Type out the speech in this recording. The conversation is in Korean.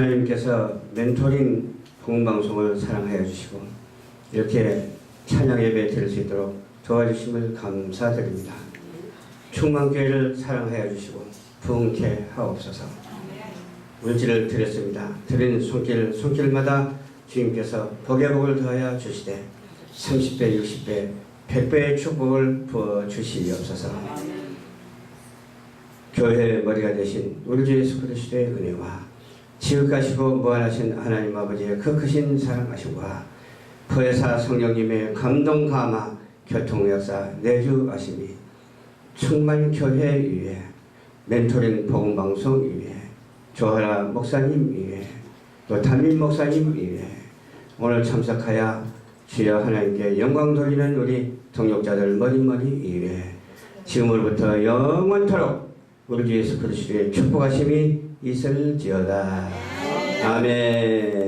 하나님께서 멘토링 공방송을 사랑하여 주시고 이렇게 찬양 예배 드릴 수 있도록 도와주심을 감사드립니다. 충만교회를 사랑하여 주시고 부흥케 하옵소서. 물질을 드렸습니다. 드린 손길 손길마다 주님께서 복의 복을 더하여 주시되 30배, 60배, 100배의 축복을 부어 주시옵소서. 교회의 머리가 되신 우리 주 예수 그리스도의 은혜와 지극하시고 무한하신 하나님 아버지의 그 크신 사랑하심과 부회사 성령님의 감동 감화 교통 역사 내주하심이 충만 교회 위에 멘토링 복음 방송 위에 조하라 목사님 위에 또 담임 목사님 위에 오늘 참석하여 주여 하나님께 영광 돌리는 우리 동역자들 머리머리 위에 지금으로부터 영원토록 우리 주 예수 그리스도의 축복하심이 있을지어다. 아멘.